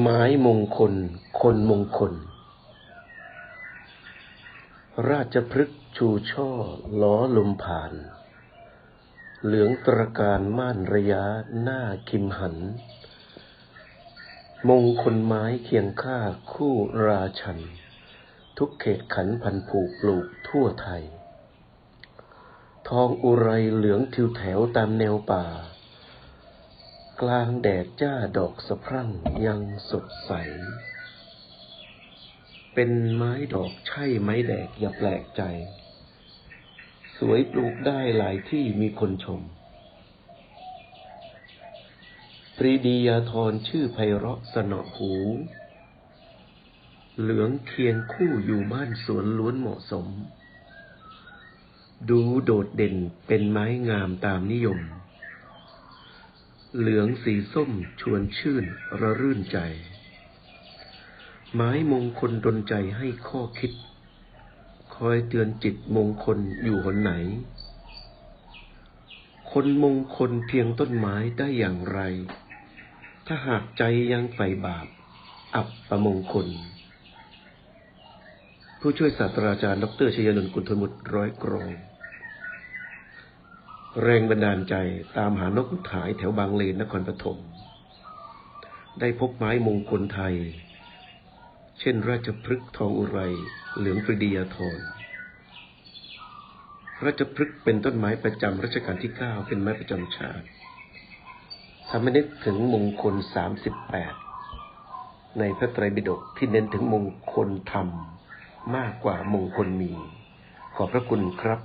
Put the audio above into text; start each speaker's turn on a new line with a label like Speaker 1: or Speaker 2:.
Speaker 1: ไม้มงคล คนมงคล ราชพฤกษ์ชูช่อ ล้อลมผ่าน เหลืองตรการม่านระยะหน้าคิมหัน มงคลไม้เคียงข้าคู่ราชัน ทุกเขตขันพันผูกปลูกทั่วไทย ทองอุไรเหลืองทิวแถวตามแนวป่า กลางแดดจ้าดอกสะพรั่งยังสดใส เป็นไม้ดอกใช่ไม้แดกอย่าแปลกใจ สวยปลูกได้หลายที่มีคนชม ปรีดียาธรชื่อไพเราะสนอหู เหลืองเคียงคู่อยู่บ้านสวนล้วนเหมาะสม ดูโดดเด่นเป็นไม้งามตามนิยม เหลืองสีส้มชวนชื่นระรื่นใจ ไม้มงคลดนใจให้ข้อคิด คอยเตือนจิตมงคลอยู่หนไหน คนมงคลเพียงต้นไม้ได้อย่างไร ถ้าหากใจยังใฝ่บาป อับประมงคล ผู้ช่วยศาสตราจารย์ ดรชยนนท์กุลธมุตร้อยกรอง แรงบันดาลใจตามหานกขุนหายแถวบางเลนนครปฐม ได้พบไม้มงคลไทย เช่นราชพฤกษ์ทองอุไร เหลืองปรีดียาธรราชพฤกษ์เป็นต้นไม้ประจำรัชกาลที่เก้าเป็นไม้ประจำชาติทำให้นึกถึงมงคลสามสิบแปดในพระไตรปิฎกที่เน้นถึงมงคลธรรม มากกว่ามงคลมี ขอบพระคุณครับ